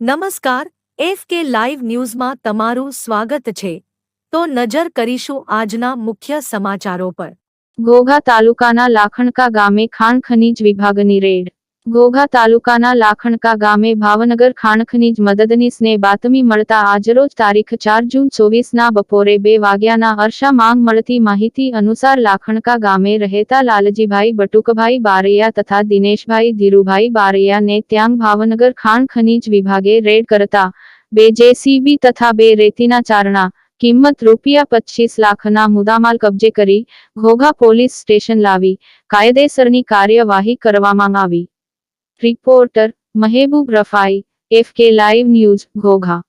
નમસ્કાર, F K live ન્યૂઝમાં તમારું સ્વાગત છે. તો નજર કરીશું આજના મુખ્ય સમાચારો પર. ઘોઘા તાલુકાના લાખણકા ગામે ખાણ ખનીજ વિભાગની રેડ ઘોઘા તાલુકાના લાખણકા ગામે ભાવનગર ખાણખની જ મદદનીશને બાતમી મળતા આજરોજ તારીખ ચાર જૂન ચોવીસના બપોરે બે વાગ્યાના અરસા માંગ મળતી માહિતી અનુસાર લાખણકા ગામે રહેતા લાલજીભાઈ બટુકભાઈ બારૈયા તથા દિનેશભાઈ ધીરુભાઈ બારૈયાને ત્યાં ભાવનગર ખાણ ખનીજ વિભાગે રેડ કરતા બે જેસીબી તથા બે રેતીના ચારણા, કિંમત રૂપિયા પચીસ લાખના મુદ્દામાલ કબજે કરી ઘોઘા પોલીસ સ્ટેશન લાવી કાયદેસરની કાર્યવાહી કરવામાં આવી. Reporter Mehboob Rafai F K live news Ghogha